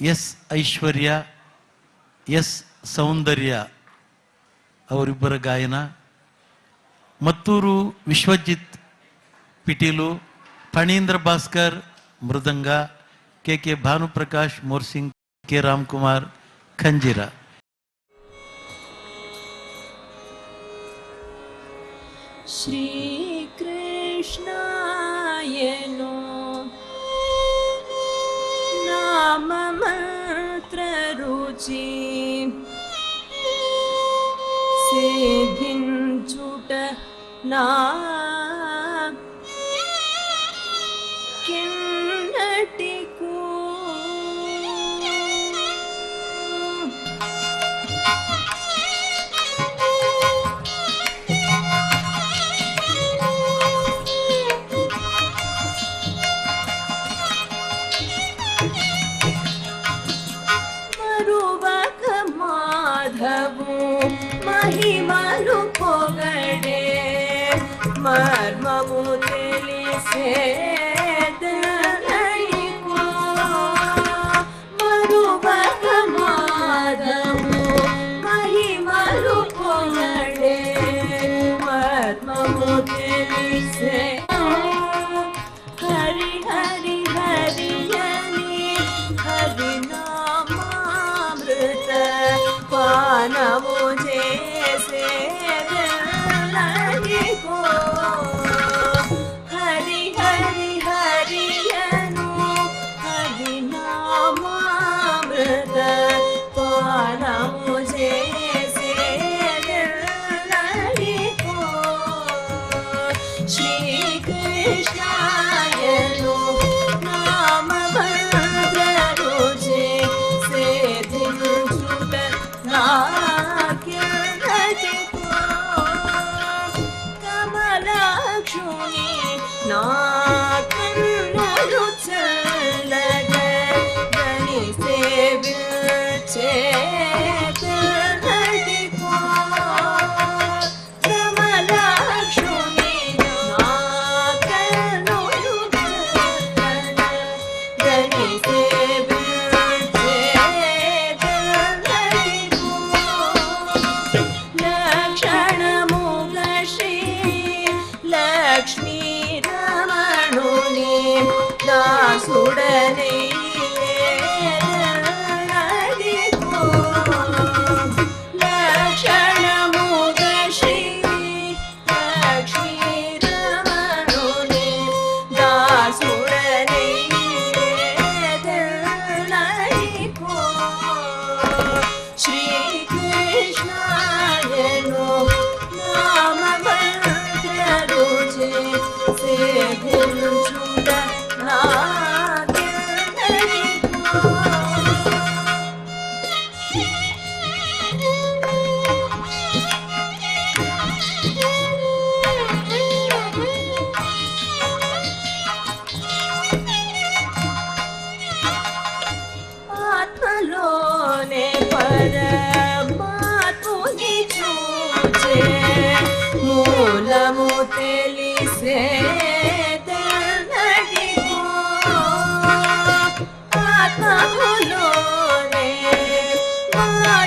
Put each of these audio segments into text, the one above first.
S ಐಶ್ವರ್ಯ S ಸೌಂದರ್ಯ ಅವರಿಬ್ಬರ ಗಾಯನ ಮತ್ತೂರು ವಿಶ್ವಜಿತ್ ಪಿಟೀಲು ಫಣೀಂದ್ರ ಭಾಸ್ಕರ್ ಮೃದಂಗ ಕೆ ಕೆ ಭಾನುಪ್ರಕಾಶ್ ಮೋರ್ಸಿಂಗ್ ಕೆ ರಾಮ್ಕುಮಾರ್ ಖಂಜಿರ श्रीकृष्णाय नो గూర్చి సేధించుట నా ಮರುಪೊಗಡೆ ಮರ್ಮವು ತಿಳಿಸೇದ ಮರುಭಗ ಮಾದವು ಮಹಿ ಮರುಪೊಗಡೆ ಮರ್ಮವು ತಿಳಿಸೇ ಮಾನವು லக்ஷ்மீ ரமணுனே தாசுடனே Lời 我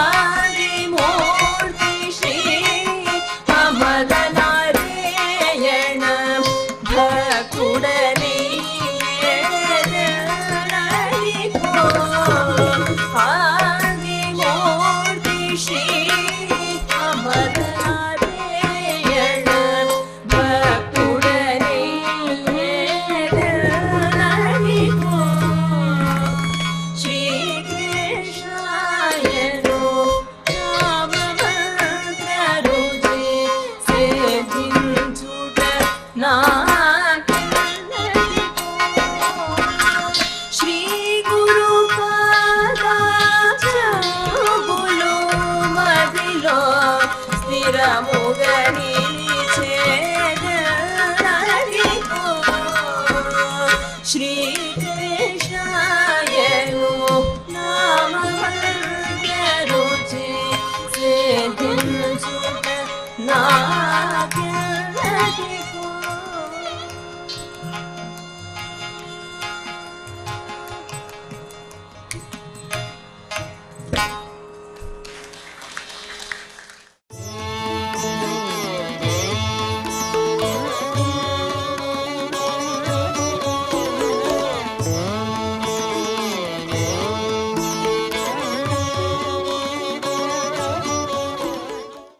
shri